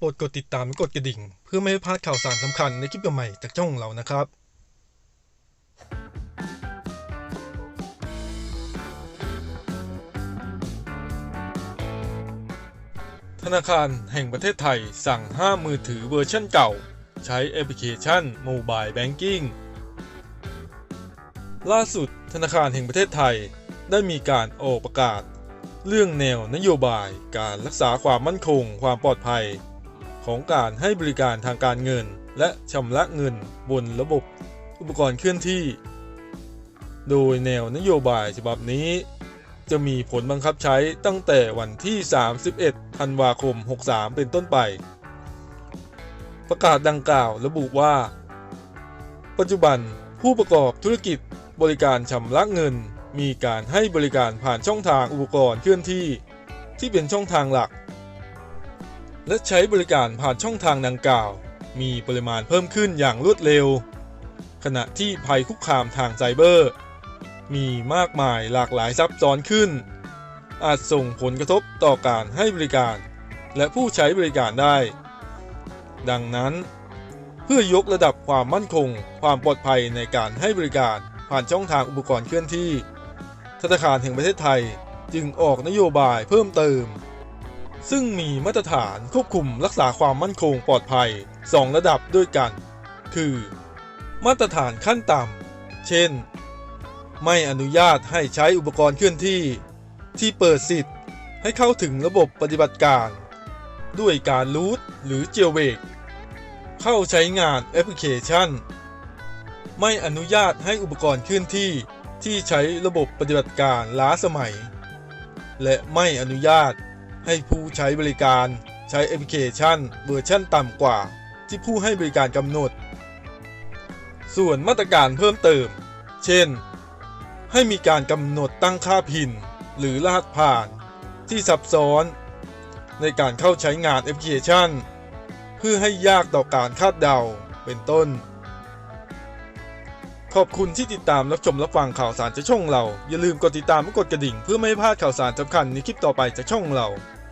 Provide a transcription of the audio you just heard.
โปรดกดติดตามและกดกระดิ่ง เพื่อไม่ให้พลาดข่าวสารสำคัญในคลิปใหม่จากช่องเรานะครับธนาคารแห่งประเทศไทยสั่งห้ามมือถือเวอร์ชันเก่า ใช้แอปพลิเคชันโมบายแบงกิ้งล่าสุดธนาคารแห่งประเทศไทยได้มีการออกประกาศ เรื่องแนวนโยบายการรักษาความมั่นคง ความปลอดภัย ของการให้บริการทางการเงิน และชำระเงินบนระบบอุปกรณ์เคลื่อนที่ โดยแนวนโยบายฉบับนี้ จะมีผลบังคับใช้ตั้งแต่วันที่ 31 ธันวาคม 63 เป็นต้นไป ประกาศดังกล่าวระบุว่า ปัจจุบันผู้ประกอบธุรกิจบริการชำระเงิน มีการให้บริการผ่านช่องทางอุปกรณ์เคลื่อนที่ ที่เป็นช่องทางหลัก และใช้บริการผ่านช่องทางดังกล่าว มีปริมาณเพิ่มขึ้นอย่างรวดเร็ว ขณะที่ภัยคุกคามทางไซเบอร์ มีมากมายหลากหลายซับซ้อนขึ้น อาจส่งผลกระทบต่อการให้บริการ และผู้ใช้บริการได้ ดังนั้น เพื่อยกระดับความมั่นคง ความปลอดภัยในการให้บริการผ่านช่องทางอุปกรณ์เคลื่อนที่ธนาคารแห่งประเทศไทยจึงออกนโยบายเพิ่มเติม ซึ่งมีมาตรฐานควบคุมรักษาความมั่นคงปลอดภัย 2 ระดับด้วยกัน คือ มาตรฐานขั้นต่ำ เช่น ไม่อนุญาตให้ใช้อุปกรณ์เคลื่อนที่ ที่เปิดสิทธิ์ ให้เข้าถึงระบบปฏิบัติการ ด้วยการรูทหรือเจียวเวก เข้าใช้งานแอปพลิเคชัน ไม่อนุญาตให้อุปกรณ์เคลื่อนที่ที่ใช้ระบบปฏิบัติการล้าสมัย และไม่อนุญาต ให้ผู้ใช้บริการใช้แอปพลิเคชันเวอร์ชันต่ำกว่า ที่ผู้ให้บริการกำหนด ส่วนมาตรการเพิ่มเติม เช่น ให้มีการกำหนดตั้งค่าพิน หรือรหัสผ่านที่ซับซ้อน ในการเข้าใช้งานแอปพลิเคชัน เพื่อให้ยากต่อการคาดเดาเป็นต้น ขอบคุณที่ติดตามรับชมรับฟังข่าวสารจากช่องเรา อย่าลืมกดติดตามและกดกระดิ่ง เพื่อไม่ให้พลาดข่าวสารสำคัญในคลิปต่อไปจากช่องเรา